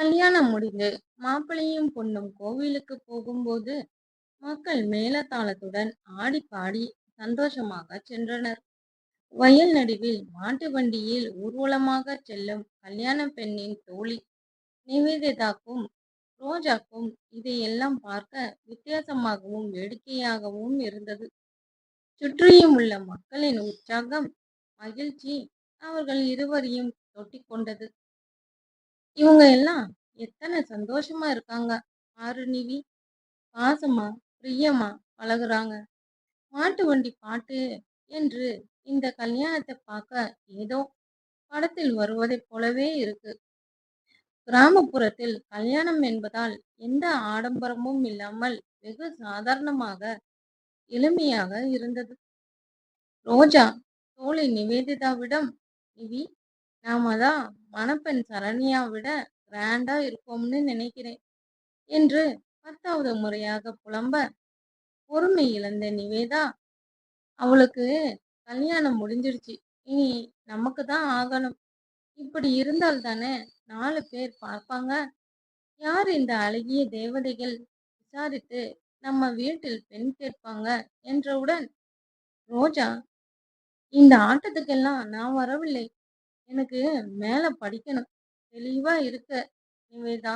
கல்யாணம் முடிந்து மாப்பிள்ளையும் பொண்ணும் கோவிலுக்கு போகும்போது மக்கள் மேலத்தாளத்துடன் ஆடி பாடி சந்தோஷமாக சென்றனர். வயல் நடுவில் மாட்டு வண்டியில் ஊர்வலமாக செல்லும் கல்யாண பெண்ணின் தோழி நிவேதிதாக்கும் ரோஜாக்கும் இதையெல்லாம் பார்க்க வித்தியாசமாகவும் வேடிக்கையாகவும் இருந்தது. சுற்றியும் உள்ள மக்களின் உற்சாகம் மகிழ்ச்சி அவர்கள் இருவரையும் தொட்டிக்கொண்டது இவங்க எல்லாம் எத்தனை சந்தோஷமா இருக்காங்க. ஆறு நிவி பாசமா பிரியமா பழகுறாங்க. மாட்டு வண்டி பாட்டு என்று இந்த கல்யாணத்தை பார்க்க ஏதோ படத்தில் வருவதைப் போலவே இருக்கு. கிராமப்புறத்தில் கல்யாணம் என்பதால் எந்த ஆடம்பரமும் இல்லாமல் வெகு சாதாரணமாக எளிமையாக இருந்தது. ரோஜா தோழி நிவேதிதாவிடம் நிவி நாம தான் மணப்பெண் சரண்யா விட கிராண்டா இருக்கோம்னு நினைக்கிறேன் என்று பத்தாவது முறையாக புலம்ப பொறுமை இழந்த நிவேதா அவளுக்கு கல்யாணம் முடிஞ்சிருச்சு இனி நமக்கு தான் ஆகணும். இப்படி இருந்தால் தானே நாலு பேர் பார்ப்பாங்க. யார் இந்த அழகிய தேவதைகள்? விசாரித்து நம்ம வீட்டில் பெண் கேட்பாங்க என்றவுடன் ரோஜா இந்த ஆட்டத்துக்கெல்லாம் நான் வரவில்லை. எனக்கு மேல படிக்கணும். தெளிவா இருக்க. நிவேதா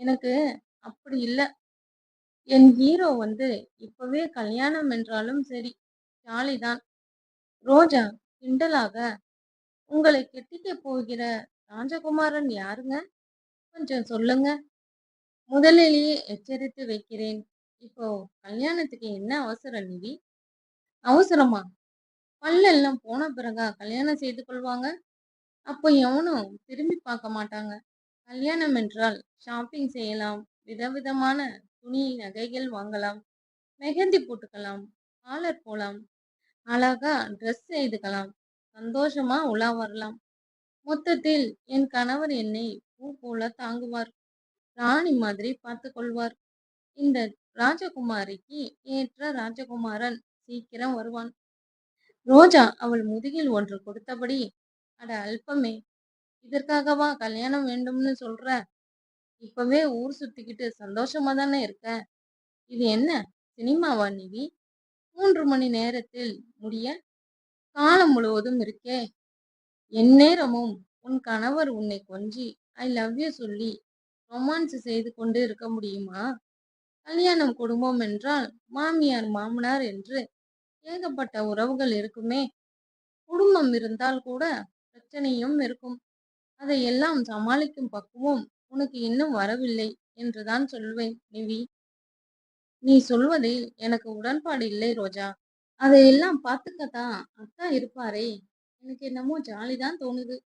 எனக்கு அப்படி இல்லை. என் ஹீரோ வந்து இப்பவே கல்யாணம் என்றாலும் சரி ஜாலி தான் ரோஜா கிண்டலாக உங்களை கெட்டிக்க போகிற ராஜகுமாரன் யாருங்க? கொஞ்சம் சொல்லுங்க. முதலிலேயே எச்சரித்து வைக்கிறேன். இப்போ கல்யாணத்துக்கு என்ன அவசரம் நிதி அவசரமா? பல்லெல்லாம் போன பிறகா கல்யாணம் செய்து கொள்வாங்க? அப்போ எவனும் திரும்பி பார்க்க மாட்டாங்க. கல்யாணம் என்றால் ஷாப்பிங் செய்யலாம் விதவிதமான துணி நகைகள் வாங்கலாம் மெஹந்தி போட்டுக்கலாம் காலர் போலாம் அழகா ட்ரெஸ் செய்துக்கலாம் சந்தோஷமா உலா வரலாம். மொத்தத்தில் என் கணவர் என்னை பூ போல தாங்குவார் ராணி மாதிரி பார்த்து கொள்வார் இந்த ராஜகுமாரிக்கு ஏற்ற ராஜகுமாரன் சீக்கிரம் வருவான். ரோஜா அவள் முதுகில் ஒன்று கொடுத்தபடி அட அல்பமே. இதற்காகவா கல்யாணம் வேண்டும்னு சொல்ற? இப்பவே ஊர் சுத்திக்கிட்டு சந்தோஷமா தானே இருக்க? இது என்ன சினிமாவா நிவி? மூன்று மணி நேரத்தில் முடிய? காலம் முழுவதும் இருக்கே. எந்நேரமும் உன் கணவர் உன்னை கொஞ்சி ஐ லவ் யூ சொல்லி ரொமான்ஸ் செய்து கொண்டு இருக்க முடியுமா? கல்யாணம் குடும்பம் என்றால் மாமியார் மாமனார் என்று ஏகப்பட்ட உறவுகள் இருக்குமே. குடும்பம் இருந்தால் கூட பிரச்சனையும் இருக்கும். அதையெல்லாம் சமாளிக்கும் பக்குவம் உனக்கு இன்னும் வரவில்லை என்றுதான் சொல்வேன் நிவி. நீ சொல்வதில் எனக்கு உடன்பாடு இல்லை ரோஜா. அதையெல்லாம் பார்த்துக்கத்தான் அக்கா இருப்பாரே. எனக்கு என்னமோ ஜாலிதான் தோணுது.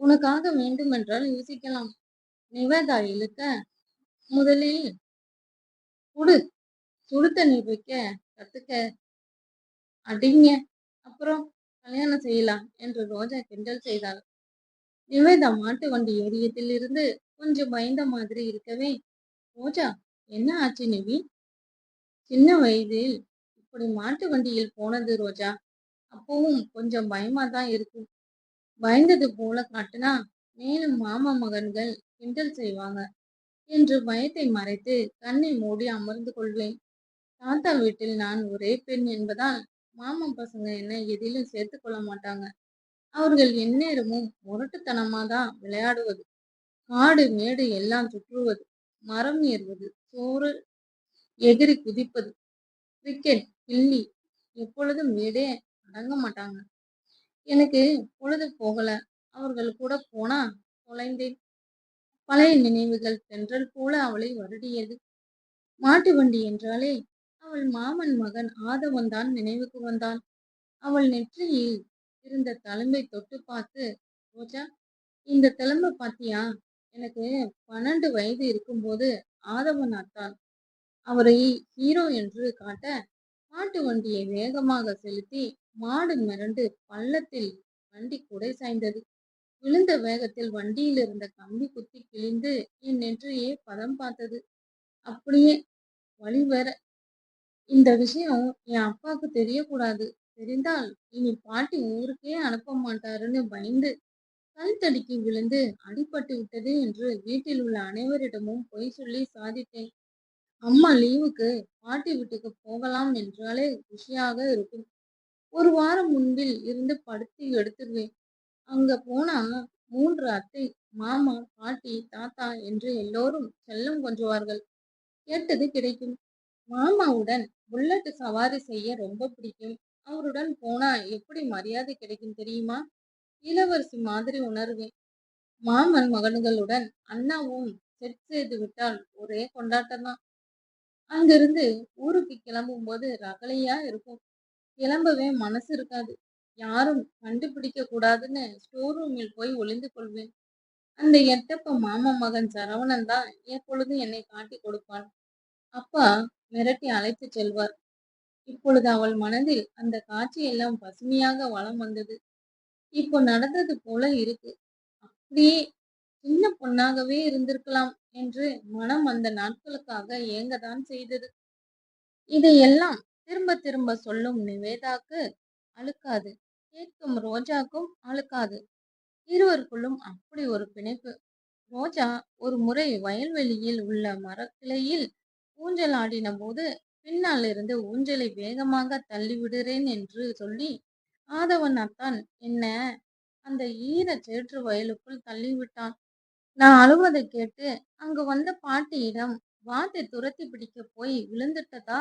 உனக்காக வேண்டுமென்றால் யோசிக்கலாம். நிவேதா இழுக்க முதலில் குடு. சுடு தண்ணீர் வைக்க கத்துக்க. அடிங்க. அப்புறம்? கல்யாணம் செய்யலாம் என்று ரோஜா கிண்டல் செய்தாள். நிவேதா மாட்டு வண்டி ஏரியத்தில் இருந்து கொஞ்சம் பயந்த மாதிரி இருக்கவே ரோஜா என்ன ஆச்சு நிவி? சின்ன வயதில் இப்படி மாட்டு வண்டியில் போனது ரோஜா. அப்பவும் கொஞ்சம் பயமா தான் இருக்கும். பயந்தது போல காட்டினா மேலும் மாமா மகன்கள் கிண்டல் செய்வாங்க என்று பயத்தை மறைத்து கண்ணை மூடி அமர்ந்து கொள்வேன். தாத்தா வீட்டில் நான் ஒரே பெண் என்பதால் மாமன் பசங்க என்ன எதிலும் சேர்த்து கொள்ள மாட்டாங்க. அவர்கள் எந்நேரமும் முரட்டுத்தனமா தான் விளையாடுவது. காடு மேடு எல்லாம் சுற்றுவது. மரம் ஏறுவது. சோறு எகிரி குதிப்பது. கிரிக்கெட் கில்லி எப்பொழுதும் வீடே அடங்க மாட்டாங்க. எனக்கு பொழுது போகல. அவர்கள் கூட போனா தொலைந்தேன். பழைய நினைவுகள் தென்றல் போல அவளை வருடியது. மாட்டு வண்டி என்றாலே அவள் மாமன் மகன் ஆதவன் தான் நினைவுக்கு வந்தான். அவள் நெற்றியில் இருந்த தழும்பை தொட்டு பார்த்து ரோஜா இந்த தழும்பை பாத்தியா எனக்கு பன்னெண்டு வயது இருக்கும்போது ஆதவன் அத்தான் அவரை ஹீரோ என்று காட்ட மாட்டு வண்டியை வேகமாக செலுத்தி மாடு மிரண்டு பள்ளத்தில் வண்டி குடை சாய்ந்தது. விழுந்த வேகத்தில் வண்டியில் இருந்த கம்பி குத்தி கிழிந்து என் நெற்றியே பதம் பார்த்தது. அப்படியே வழி வேற இந்த விஷயம் என் அப்பாவுக்கு தெரியக்கூடாது. தெரிந்தால் இனி பாட்டி ஊருக்கே அனுப்ப மாட்டாருன்னு பயந்து கல் தடுக்கி விழுந்து அடிபட்டு விட்டது என்று வீட்டில் உள்ள அனைவரிடமும் பொய் சொல்லி சாதித்தேன். அம்மா லீவுக்கு பாட்டி வீட்டுக்கு போகலாம் என்றாலே குஷியாக இருக்கும். ஒரு வாரம் முன்பில் இருந்து படுத்து எடுத்துருவேன் அங்க போனா மூன்று அத்தை மாமா பாட்டி தாத்தா என்று எல்லோரும் செல்லம் கொஞ்சுவார்கள். கேட்டது கிடைக்கும். மாமாவுடன் புல்லட் சவாரி செய்ய ரொம்ப பிடிக்கும். அவருடன் போனா எப்படி மரியாதை கிடைக்கும் தெரியுமா? இளவரசி மாதிரி உணர்வேன். மாமன் மகன்களுடன் அண்ணாவும் செட் செய்து விட்டால் ஒரே கொண்டாட்டம் தான். அங்கிருந்து ஊருக்கு கிளம்பும் போது ரகலையா இருக்கும். கிளம்பவே மனசு இருக்காது. யாரும் கண்டுபிடிக்க கூடாதுன்னு ஸ்டோர் ரூமில் போய் ஒளிந்து கொள்வேன். அந்த எட்டப்ப மாமா மகன் சரவணன் தான் எப்பொழுதும் என்னை காட்டி கொடுப்பான். அப்பா மிரட்டி அழைத்து செல்வார். இப்பொழுது அவள் மனதில் அந்த காட்சி எல்லாம் பசுமையாக வளம் வந்தது. இப்போ நடந்தது போல இருக்கு. அப்படியே சின்ன பொண்ணாகவே இருந்திருக்கலாம் என்று மனம் அந்த நாட்களுக்காக ஏங்கதான் செய்தது. இதையெல்லாம் திரும்ப திரும்ப சொல்லும் நிவேதாக்கு அழுக்காது. கேட்கும் ரோஜாக்கும் அழுக்காது. இருவருக்குள்ளும் அப்படி ஒரு பிணைப்பு. ரோஜா ஒரு முறை வயல்வெளியில் உள்ள மரக்கிளையில் ஊஞ்சல் ஆடின போது பின்னால் இருந்து ஊஞ்சலை வேகமாக தள்ளிவிடுறேன் என்று சொல்லி ஆதவன் அத்தான் என்ன? அந்த ஈர சேற்று வயலுக்குள் தள்ளிவிட்டான். நான் அழுவதை கேட்டு அங்கு வந்த பாட்டியிடம் வாத்தை துரத்தி பிடிக்க போய் விழுந்துட்டதா?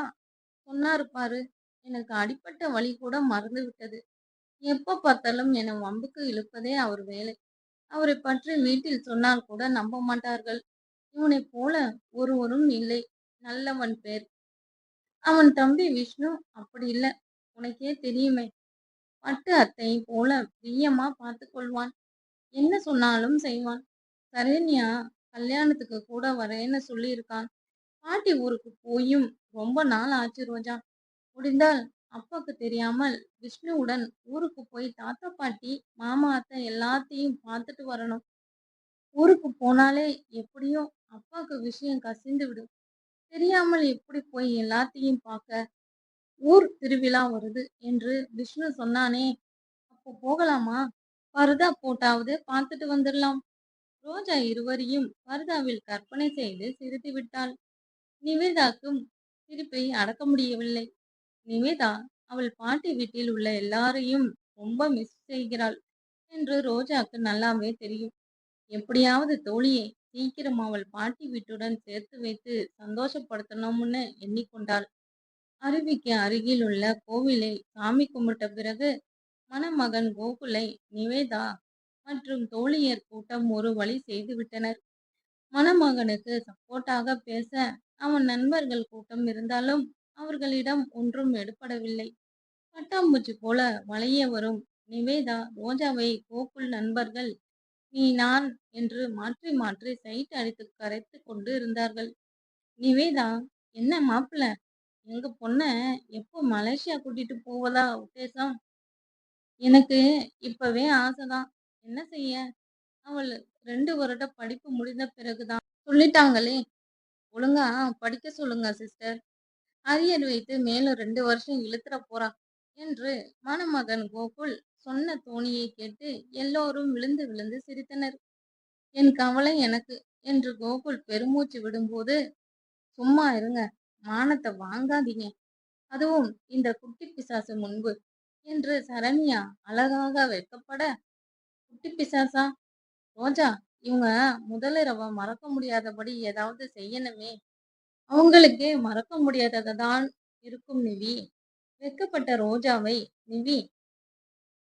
சொன்னாரு பாரு எனக்கு அடிப்பட்ட வழி கூட மறந்து விட்டது எப்ப பார்த்தாலும் என வம்புக்கு இழுப்பதே அவர் வேலை. அவரை பற்றி வீட்டில் சொன்னால் கூட நம்ப மாட்டார்கள். இவனைப் போல ஒருவரும் இல்லை. நல்லவன் பேர். அவன் தம்பி விஷ்ணு அப்படி இல்ல. உனக்கே தெரியுமே. பட்டு அத்தை போல பிரியமா பார்த்து கொள்வான். என்ன சொன்னாலும் செய்வான். சரண்யா கல்யாணத்துக்கு கூட வரேன்னு சொல்லியிருக்கான். பாட்டி ஊருக்கு போயும் ரொம்ப நாள் ஆச்சு ரோஜா. முடிந்தால் அப்பாக்கு தெரியாமல் விஷ்ணுவுடன் ஊருக்கு போய் தாத்தா பாட்டி மாமா அத்தை எல்லாத்தையும் பார்த்துட்டு வரணும். ஊருக்கு போனாலே எப்படியும் அப்பாக்கு விஷயம் கசிந்து விடும். தெரியாமல் எப்படி போய் எல்லாத்தையும் பார்க்க ஊர் திருவிழா வருது என்று விஷ்ணு சொன்னானே. அப்போ போகலாமா? பர்தா போட்டாவது பார்த்துட்டு வந்துடலாம். ரோஜா இருவரையும் பர்தாவில் கற்பனை செய்து சிரித்து விட்டாள். நிவேதாக்கும் சிரிப்பை அடக்க முடியவில்லை. நிவேதா அவள் பாட்டி வீட்டில் உள்ள எல்லாரையும் ரொம்ப மிஸ் செய்கிறாள் என்று ரோஜாக்கு நல்லாவே தெரியும். எப்படியாவது தோழியை சீக்கிரம் அவள் பாட்டி வீட்டுடன் சேர்த்து வைத்து சந்தோஷப்படுத்தணும்னு எண்ணிக்கொண்டாள். அருவிக்கு அருகில் உள்ள கோவிலை சாமி கும்பிட்ட பிறகு மணமகன் கோகுலை நிவேதா மற்றும் தோழியர் கூட்டம் ஒரு வழி செய்து விட்டனர். மணமகனுக்கு சப்போர்ட்டாக பேச அவன் நண்பர்கள் கூட்டம் இருந்தாலும் அவர்களிடம் ஒன்றும் எடுபடவில்லை. பட்டாம்பூச்சி போல வளைய வரும் நிவேதா ரோஜாவை கோகுல் நண்பர்கள் நீ நான் என்று மாற்றி மாற்றி சைட் அடித்து கரைத்து கொண்டு இருந்தார்கள். நிவேதா என்ன மாப்பிள்ள எங்க பொண்ண எப்போ மலேசியா கூட்டிட்டு போவதா உத்தேசம்? எனக்கு இப்பவே ஆசைதான். என்ன செய்ய? அவள் ரெண்டு வருட படிப்பு முடிந்த பிறகுதான். சொல்லிட்டாங்களே. ஒழுங்கா படிக்க சொல்லுங்க சிஸ்டர். அரியர் வைத்து மேலும் ரெண்டு வருஷம் இழுத்துற போறா என்று மணமகன் கோகுல் சொன்ன தோணியை கேட்டு எல்லோரும் விழுந்து விழுந்து சிரித்தனர். என் கவலை எனக்கு என்று கோகுல் பெருமூச்சு விடும்போது சும்மா இருங்க மானத்தை வாங்காதீங்க. அதுவும் இந்த குட்டி பிசாசு முன்பு என்று சரண்யா அழகாக வைக்கப்பட குட்டி பிசாசா? ரோஜா இவங்க முதலிரவை மறக்க முடியாதபடி ஏதாவது செய்யணுமே. அவங்களுக்கே மறக்க முடியாததான் இருக்கும் நிவி. வெட்கப்பட்ட ரோஜாவை நிவி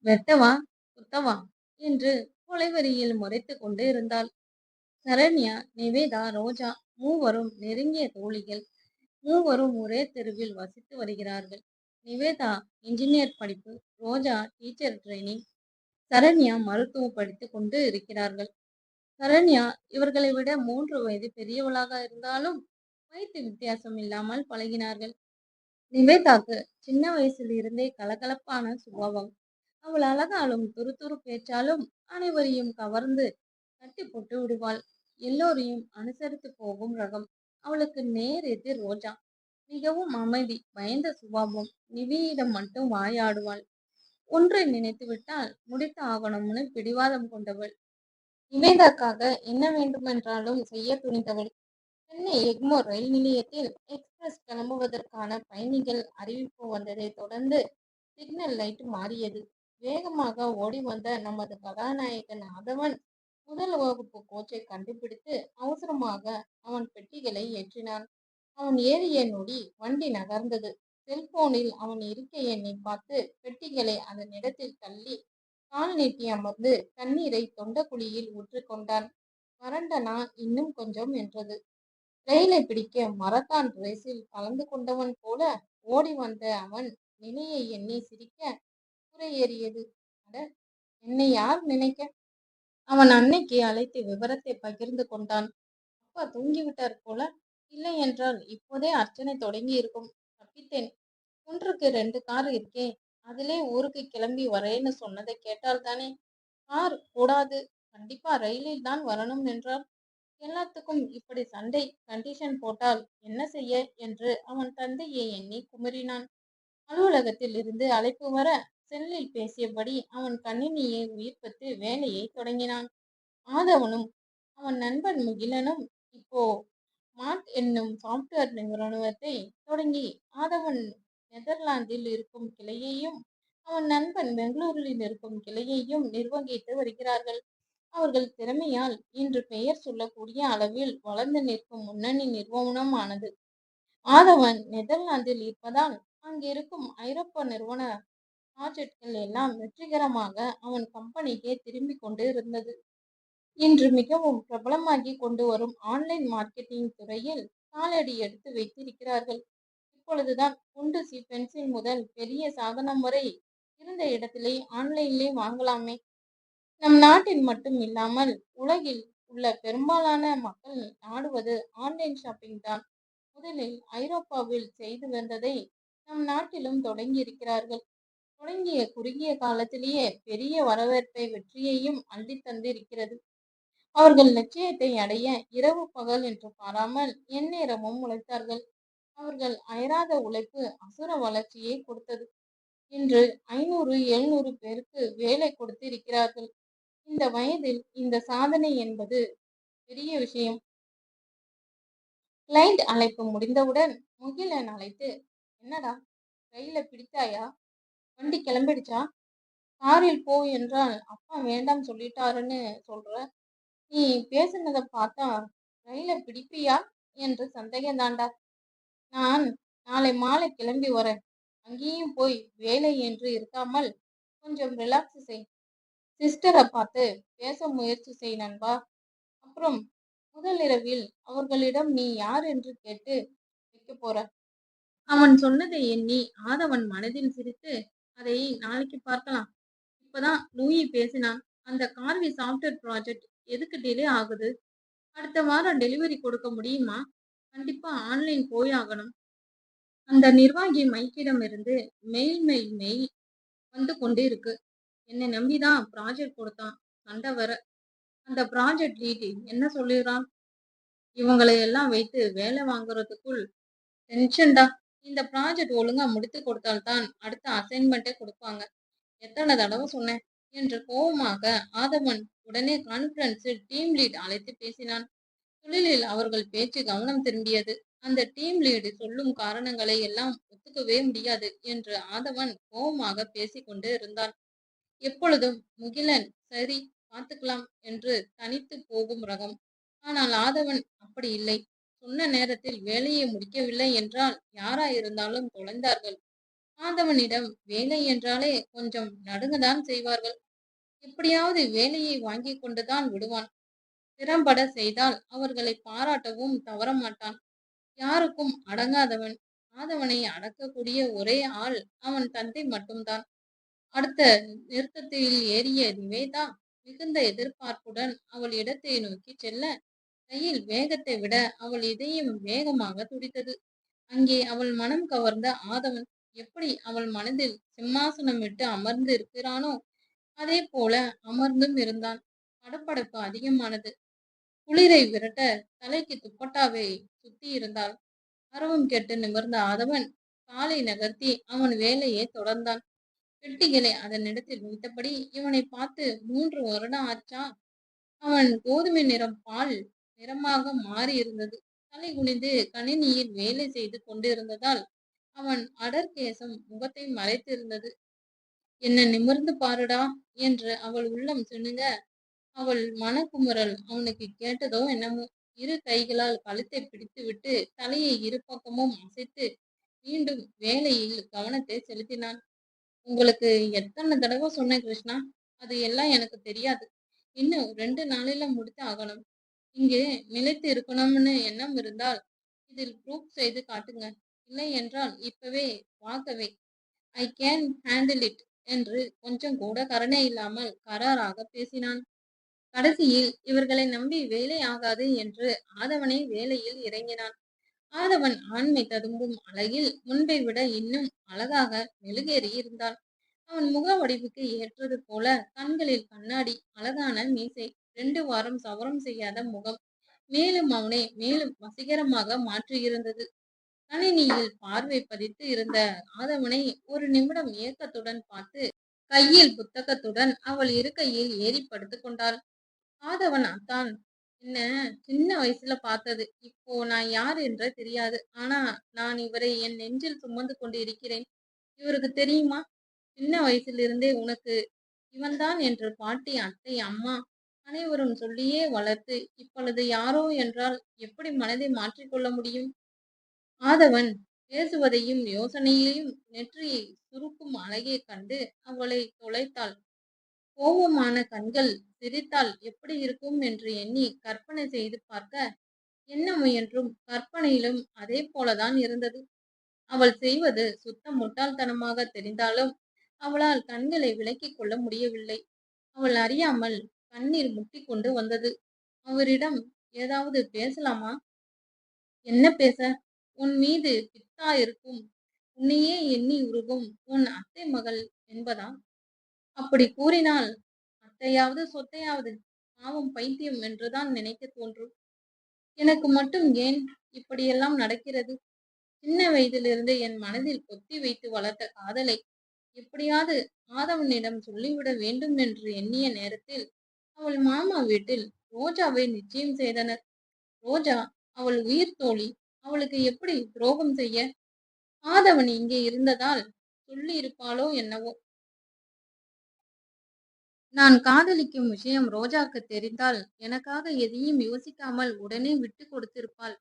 வெட்டவா? குத்தவா? என்று கொலைவரியில் முறைத்து கொண்டு இருந்தாள். சரண்யா நிவேதா ரோஜா மூவரும் நெருங்கிய தோழிகள். மூவரும் ஒரே தெருவில் வசித்து வருகிறார்கள். நிவேதா இன்ஜினியர் படிப்பு ரோஜா டீச்சர் ட்ரைனிங் சரண்யா மருத்துவ படித்து கொண்டு இருக்கிறார்கள். சரண்யா இவர்களை விட மூன்று வயது பெரியவளாக இருந்தாலும் வயது வித்தியாசம் இல்லாமல் பழகினார்கள். நிவேதாக்கு சின்ன வயசில் இருந்தே கலகலப்பான சுபாவம். அவள் அழகாலும் துரு பேச்சாலும் அனைவரையும் கவர்ந்து கட்டி போட்டு விடுவாள். எல்லோரையும் அனுசரித்து போகும் ரகம். அவளுக்கு நேர் எதிர் ரோஜா. மிகவும் அமைதி பயந்த சுபாவம். நிவியிடம் மட்டும் வாயாடுவாள். ஒன்றை நினைத்துவிட்டால் முடித்து ஆகணும்னு பிடிவாதம் கொண்டவள். நிவேதாக்காக என்ன வேண்டுமென்றாலும் செய்ய துணிந்தவள். சென்னை எக்மோர் ரயில் நிலையத்தில் எக்ஸ்பிரஸ் கிளம்புவதற்கான பயணிகள் அறிவிப்பு வந்ததை தொடர்ந்து சிக்னல் லைட் மாறியது. வேகமாக ஓடி வந்த நமது கதாநாயகன் ஆதவன் முதல் வகுப்பு கோச்சை கண்டுபிடித்து அவசரமாக அவன் பெட்டிகளை ஏற்றினான். அவன் ஏறிய நொடி வண்டி நகர்ந்தது. செல்போனில் அவன் இருக்கை எண்ணை பார்த்து பெட்டிகளை அதன் இடத்தில் தள்ளி கால் நீட்டி அமர்ந்து தண்ணீரை தொண்டக்குழியில் கொண்டான் வறண்டனா இன்னும் கொஞ்சம் என்றது. ரயிலை பிடிக்க மரத்தான் ரேஸில் கலந்து கொண்டவன் போல ஓடி வந்த அவன் நிலையை எண்ணி சிரிக்க ஏறியது. அட என்னை யார் நினைக்க? அவன் அன்னைக்கு அழைத்து விவரத்தை பகிர்ந்து கொண்டான். அப்பா தூங்கிவிட்டார் போல. இல்லை என்றால் இப்போதே அர்ச்சனை தொடங்கி இருக்கும். தப்பித்தேன். ஒன்றுக்கு ரெண்டு கார் இருக்கே. அதிலே ஊருக்கு கிளம்பி வரேன்னு சொன்னதை கேட்டால் தானே? கார் கூடாது கண்டிப்பா ரயிலில் தான் வரணும் என்றால் எல்லாத்துக்கும் இப்படி சண்டை கண்டிஷன் போட்டால் என்ன செய்ய? என்று அவன் தந்தையை எண்ணி குமரினான். அலுவலகத்தில் இருந்து அழைப்பு வர செல்லில் பேசியபடி அவன் கணினியை உயிர்ப்பித்து வேலையை தொடங்கினான். ஆதவனும் அவன் நண்பன் முகிலனும் இப்போ மாட் என்னும் சாப்ட்வேர் நிறுவனத்தை தொடங்கி ஆதவன் நெதர்லாந்தில் இருக்கும் கிளையையும் அவன் நண்பன் பெங்களூரில் இருக்கும் கிளையையும் நிர்வகித்து வருகிறார்கள். அவர்கள் திறமையால் இன்று பெயர் சொல்லக்கூடிய அளவில் வளர்ந்து நிற்கும் முன்னணி நிறுவனமானது. ஆதவன் நெதர்லாந்தில் இருப்பதால் அங்கிருக்கும் ஐரோப்பா நிறுவன ப்ராஜெக்ட்கள் எல்லாம் வெற்றிகரமாக அவன் கம்பெனிக்கே திரும்பி கொண்டு இருந்தது இன்று மிகவும் பிரபலமாகி கொண்டு வரும் ஆன்லைன் மார்க்கெட்டிங் துறையில் காலடி எடுத்து வைத்திருக்கிறார்கள். இப்பொழுதுதான் குண்டுசி பென்சில் முதல் பெரிய சாதனம் வரை இருந்த இடத்திலே ஆன்லைனிலே வாங்கலாமே. நம் நாட்டில் மட்டும் இல்லாமல் உலகில் உள்ள பெரும்பாலான மக்கள் நாடுவது ஆன்லைன் ஷாப்பிங் தான். முதலில் ஐரோப்பாவில் செய்து வந்ததை நம் நாட்டிலும் தொடங்கி இருக்கிறார்கள் தொடங்கிய குறுகிய காலத்திலேயே பெரிய வரவேற்பை வெற்றியையும் அள்ளி தந்திருக்கிறது. அவர்கள் லட்சியத்தை அடைய இரவு பகல் என்று பாராமல் எந்நேரமும் உழைத்தார்கள். அவர்கள் அயராத உழைப்பு அசுர வளர்ச்சியை கொடுத்தது. இன்று ஐநூறு எழுநூறு பேருக்கு வேலை கொடுத்து இருக்கிறார்கள் இந்த வயதில் இந்த சாதனை என்பது பெரிய விஷயம். கிளைண்ட் அழைப்பு முடிந்தவுடன் முகிலன் அழைத்து என்னடா ரயில பிடித்தாயா? வண்டி கிளம்பிடுச்சா? காரில் போ என்றால் அப்பா வேண்டாம் சொல்லிட்டாருன்னு சொல்ற? நீ பேசுனதை பார்த்தா ரயில பிடிப்பியா? என்று சந்தேகம் தாண்டா நான் நாளை மாலை கிளம்பி வரேன். அங்கேயும் போய் வேலை என்று இருக்காமல் கொஞ்சம் ரிலாக்ஸ் செய். சிஸ்டரை பார்த்து பேச முயற்சி செய் நண்பா. அப்புறம் முதலிரவில் அவர்களிடம் நீ யார் என்று கேட்டு வைக்க போற. அவன் சொன்னதை எண்ணி ஆதவன் மனதில் சிரித்து அதை நாளைக்கு பார்க்கலாம். இப்பதான் லூயி பேசினான் அந்த கார்வி சாஃப்ட்வேர் ப்ராஜெக்ட் எதுக்கு டிலே ஆகுது? அடுத்த வாரம் டெலிவரி கொடுக்க முடியுமா? கண்டிப்பா ஆன்லைன் போய் ஆகணும். அந்த நிர்வாகி மைக்கிடம் இருந்து மெயில் மெயில் மெயில் வந்து கொண்டே இருக்கு. என்னை நம்பிதான் ப்ராஜெக்ட் கொடுத்தான். சண்டை வர அந்த ப்ராஜெக்ட் லீட் என்ன சொல்லிடுறான்? இவங்களை எல்லாம் வைத்து வேலை வாங்குறதுக்குள் டென்ஷன்டா இந்த ப்ராஜெக்ட் ஒழுங்கா முடித்து கொடுத்தால்தான் அடுத்த அசைன்மெண்ட்டே கொடுப்பாங்க. எத்தனை தடவை சொன்னேன்? என்று கோபமாக ஆதவன் உடனே கான்ஃபரன்ஸில் டீம் லீட் அழைத்து பேசினான். தொழிலில் அவர்கள் பேச்சு கவனம் திரும்பியது. அந்த டீம் லீடு சொல்லும் காரணங்களை எல்லாம் ஒத்துக்கவே முடியாது என்று ஆதவன் கோபமாக பேசிக்கொண்டு இருந்தான். எப்பொழுதும் முகிலன் சரி பார்த்துக்கலாம் என்று தனித்து போகும் ரகம். ஆனால் ஆதவன் அப்படி இல்லை. சொன்ன நேரத்தில் வேலையை முடிக்கவில்லை என்றால் யாரா இருந்தாலும் தொலைந்தார்கள். ஆதவனிடம் வேலை என்றாலே கொஞ்சம் நடுங்கதான் செய்வார்கள். எப்படியாவது வேலையை வாங்கி கொண்டுதான் விடுவான். திறம்பட செய்தால் அவர்களை பாராட்டவும் தவறமாட்டான். யாருக்கும் அடங்காதவன். ஆதவனை அடக்கக்கூடிய ஒரே ஆள் அவன் தந்தை மட்டும்தான். அடுத்த நிறுத்தத்தில் ஏறிய நிவேதா மிகுந்த எதிர்பார்ப்புடன் அவள் இடத்தை நோக்கி செல்ல ரயில் வேகத்தை விட அவள் இதயம் வேகமாக துடித்தது. அங்கே அவள் மனம் கவர்ந்த ஆதவன் எப்படி அவள் மனதில் சிம்மாசனமிட்டு அமர்ந்து இருக்கிறானோ அதே போல அமர்ந்தும் இருந்தான். படப்படப்பு அதிகமானது. குளிரை விரட்ட தலைக்கு துப்பட்டாவை சுத்தி இருந்தாள். அரவம் கெட்டு நிமிர்ந்த ஆதவன் காலை நகர்த்தி அவன் வேலையை தொடர்ந்தான். பெட்டிகளை அதனிடத்தில் வைத்தபடி இவனை பார்த்து மூன்று வருடம் ஆச்சா? அவன் கோதுமை நிறம் பால் நிறமாக மாறியிருந்தது. தலை குனிந்து கணினியில் வேலை செய்து கொண்டிருந்ததால் அவன் அடர்கேசம் முகத்தை மறைத்திருந்தது. என்ன நிமிர்ந்து பாருடா என்று அவள் உள்ளம் சிணுங்க. அவள் மனக்குமுறல் அவனுக்கு கேட்டதோ என்னமோ இரு கைகளால் கழுத்தை பிடித்துவிட்டு தலையை இரு பக்கமும் அசைத்து மீண்டும் வேலையில் கவனத்தை செலுத்தினான். உங்களுக்கு எத்தனை தடவை சொன்னேன் கிருஷ்ணா? அது எல்லாம் எனக்கு தெரியாது. இன்னும் ரெண்டு நாளில முடித்து ஆகணும். இங்கு நிலைத்து இருக்கணும்னு எண்ணம் இருந்தால் இதில் ப்ரூஃப் செய்து காட்டுங்க. இல்லை என்றால் இப்பவே வாக்கவே ஐ கேன் ஹேண்டில் இட் என்று கொஞ்சம் கூட கருணை இல்லாமல் கராராக பேசினான். கடைசியில் இவர்களை நம்பி வேலை ஆகாது என்று ஆதவனை வேலையில் இறங்கினான். ஆதவன் ஆண்மை ததும்பும் அழகில் முன்பை விட இன்னும் அழகாக மெழுகேறி இருந்தான். அவன் முக வடிவுக்கு ஏற்றது போல கண்களில் கண்ணாடி அழகான மீசை ரெண்டு வாரம் சவரம் செய்யாத முகம் மேலும் அவனை மேலும் வசீகரமாக மாற்றியிருந்தது. கணினியில் பார்வை பதித்து இருந்த ஆதவனை ஒரு நிமிடம் ஏக்கத்துடன் பார்த்து கையில் புத்தகத்துடன் அவள் இருக்கையில் ஏறி படுத்து கொண்டாள். ஆதவன் அத்தான் என்ன சின்ன வயசுல பார்த்தது. இப்போ நான் யார் என்று தெரியாது. ஆனா நான் இவரை என் நெஞ்சில் சுமந்து கொண்டு இருக்கிறேன். இவருக்கு தெரியுமா? சின்ன வயசிலிருந்தே உனக்கு இவன்தான் என்று பாட்டி அத்தை அம்மா அனைவரும் சொல்லியே வளர்த்து இப்பொழுது யாரோ என்றால் எப்படி மனதை மாற்றிக்கொள்ள முடியும்? ஆதவன் பேசுவதையும் யோசனையையும் நெற்றியை சுருக்கும் அழகை கண்டு அவளை தொலைத்தாள். கோபமான கண்கள் சிரித்தால் எப்படி இருக்கும் என்று எண்ணி கற்பனை செய்து பார்க்க என்ன முயன்றும் கற்பனையிலும் அதே போலதான் இருந்தது. அவள் செய்வது சுத்த முட்டாள்தனமாக தெரிந்தாலும் அவளால் கண்களை விலக்கிக் கொள்ள முடியவில்லை. அவள் அறியாமல் கண்ணீர் முட்டி கொண்டு வந்தது. அவரிடம் ஏதாவது பேசலாமா? என்ன பேச? உன் மீது பித்தா இருக்கும். உன்னையே எண்ணி உருகும். உன் அத்தை மகள் என்பதா? அப்படி கூறினால் அத்தையாவது சொத்தையாவது. பாவம் பைத்தியம் என்றுதான் நினைக்க தோன்றும். எனக்கு மட்டும் ஏன் இப்படியெல்லாம் நடக்கிறது? சின்ன வயதிலிருந்து என் மனதில் கொத்தி வைத்து வளர்த்த காதலை எப்படியாவது ஆதவனிடம் சொல்லிவிட வேண்டும் என்று எண்ணிய நேரத்தில் அவள் மாமா வீட்டில் ரோஜாவை நிச்சயம் செய்தனர். ரோஜா அவள் உயிர் தோழி அவளுக்கு எப்படி துரோகம் செய்ய? ஆதவன் இங்கே இருந்ததால் சொல்லி இருப்பாளோ என்னவோ? நான் காதலிக்கும் விஷயம் ரோஜாக்கு தெரிந்தால் எனக்காக எதையும் யோசிக்காமல் உடனே விட்டு கொடுத்திருப்பாள்.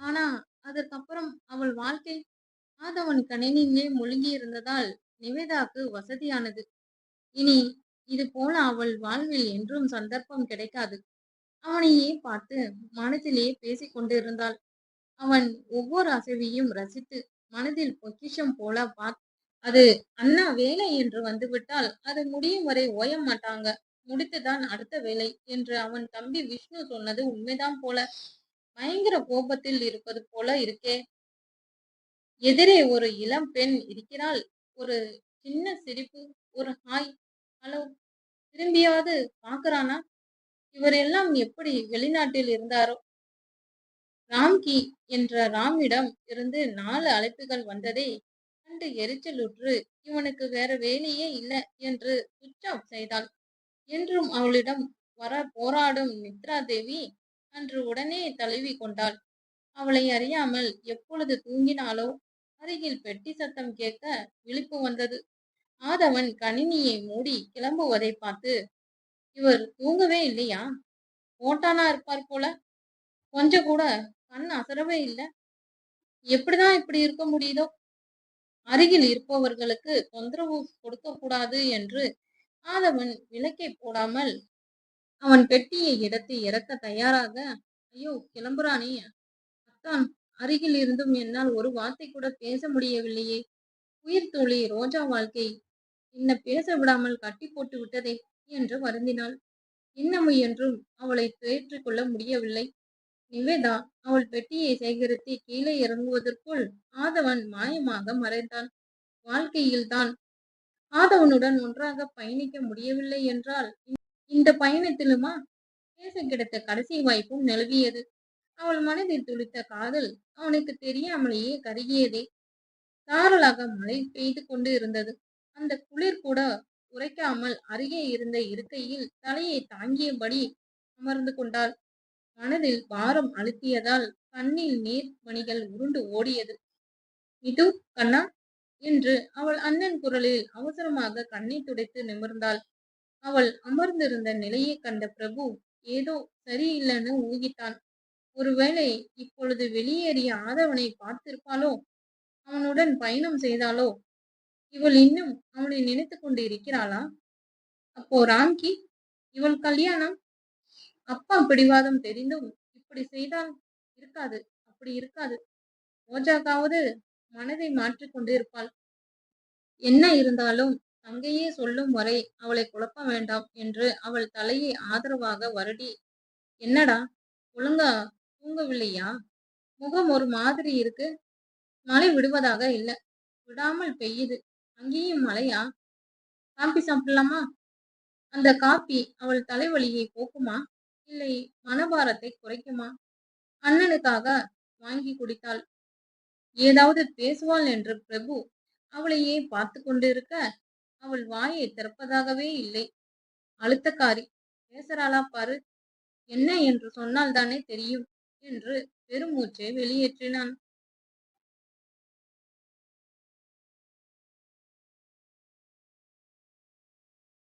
ஆனா அதற்கப்புறம் அவள் வாழ்க்கை ஆதவன் கணினியிலே முழுகி இருந்ததால் நிவேதாக்கு வசதியானது. இனி இது போல அவள் வாழ்வில் என்றும் சந்தர்ப்பம் கிடைக்காது. அவனையே பார்த்து மனதிலே பேசிக் கொண்டிருந்தாள். அவன் ஒவ்வொரு அசைவையும் ரசித்து மனதில் பொக்கிஷம் போல பார்த்து அது அண்ணா வேலை என்று வந்துவிட்டால் அது முடியும் வரை ஓய மாட்டாங்க. முடித்துதான் அடுத்த வேலை என்று அவன் தம்பி விஷ்ணு சொன்னது உண்மைதான் போல. பயங்கர கோபத்தில் இருப்பது போல இருக்கே. எதிரே ஒரு இளம் பெண் இருக்கிறாள். ஒரு சின்ன சிரிப்பு ஒரு ஹாய் ஹலோ திரும்பியாவது பாக்குறானா இவர் எல்லாம் எப்படி வெளிநாட்டில் இருந்தாரோ? ராம்கி என்ற ராமிடம் இருந்து நாலு அழைப்புகள் வந்ததை கண்டு எரிச்சலுற்று இவனுக்கு வேற வேலையே இல்லை என்று சுவிட்ச் ஆஃப் செய்தாள். என்றும் அவளிடம் வர போராடும் மித்ரா தேவி அன்று உடனே தழுவி கொண்டாள். அவளை அறியாமல் எப்பொழுது தூங்கினாலோ அருகில் பெட்டி சத்தம் கேட்க விழிப்பு வந்தது. ஆதவன் கணினியை மூடி கிளம்புவதை பார்த்து இவர் தூங்கவே இல்லையா? ஓட்டானா இருப்பார் போல. கொஞ்சம் கூட கண் அசரவே இல்லை. எப்படிதான் இப்படி இருக்க முடியுதோ? அருகில் இருப்பவர்களுக்கு தொந்தரவு கொடுக்க கூடாது என்று ஆதவன் விளக்கை போடாமல் அவன் பெட்டியை எடுத்து இறக்க தயாராக ஐயோ கிளம்புறானே. அத்தான் அருகில் இருந்தும் என்னால் ஒரு வார்த்தை கூட பேச முடியவில்லையே. உயிர் தோழி ரோஜா வாழ்க்கை என்ன பேச விடாமல் கட்டி போட்டு விட்டதே என்று வருந்தினாள். என்ன முயன்றும் அவளை கொள்ள முடியவில்லை. நிவேதா அவள் பெட்டியை சேகரித்து கீழே இறங்குவதற்குள் ஆதவன் மாயமாக மறைந்தான். வாழ்க்கையில்தான் ஆதவனுடன் ஒன்றாக பயணிக்க முடியவில்லை என்றால் இந்த பயணத்திலுமா? பேச கிடைத்த கடைசி வாய்ப்பும் நிலவியது அவள் மனதில் துளித்த காதல் அவனுக்கு தெரியாமலேயே கருகியதே. சாரலாக மழை பெய்து கொண்டு இருந்தது. அந்த குளிர் கூட உரைக்காமல் அருகே இருந்த இருக்கையில் தலையை தாங்கியபடி அமர்ந்து கொண்டாள். மனதில் பாரம் அழுத்தியதால் கண்ணில் நீர் மணிகள் உருண்டு ஓடியது. இது கண்ணா என்று அவள் அண்ணன் குரலில் அவசரமாக கண்ணை துடைத்து நிமிர்ந்தாள். அவள் அமர்ந்திருந்த நிலையை கண்ட பிரபு ஏதோ சரியில்லைன்னு ஊகித்தான். ஒருவேளை இப்பொழுது வெளியேறிய ஆதவனை பார்த்திருப்பாளோ? அவனுடன் பயணம் செய்தாளோ? இவள் இன்னும் அவனை நினைத்து கொண்டு இருக்கிறாளா? அப்போ ராம்கி இவள் கல்யாணம். அப்பா பிடிவாதம் தெரிந்தும் இப்படி செய்தால் இருக்காது அப்படி இருக்காது. ரோஜாக்காவது மனதை மாற்றிக்கொண்டு இருப்பாள். என்ன இருந்தாலும் தங்கையே சொல்லும் வரை அவளை குழப்ப வேண்டாம் என்று அவள் தலையை ஆதரவாக வருடி என்னடா ஒழுங்கா தூங்கவில்லையா? முகம் ஒரு மாதிரி இருக்கு. மழை விடுவதாக இல்லை. விடாமல் பெய்யுது. அங்கேயும் மழையா காப்பி சாப்பிடலாமா? அந்த காப்பி அவள் தலைவலியை போக்குமா? இல்லை மனபாரத்தை குறைக்குமா? அண்ணனுக்காக வாங்கி குடித்தாள். ஏதாவது பேசுவாள் என்று பிரபு அவளையே பார்த்து கொண்டிருக்க அவள் வாயை திறப்பதாகவே இல்லை. அழுத்தக்காரி பேசுறாளா பாரு என்ன என்று சொன்னால் தானே தெரியும்? என்று பெருமூச்சை வெளியேற்றினான்.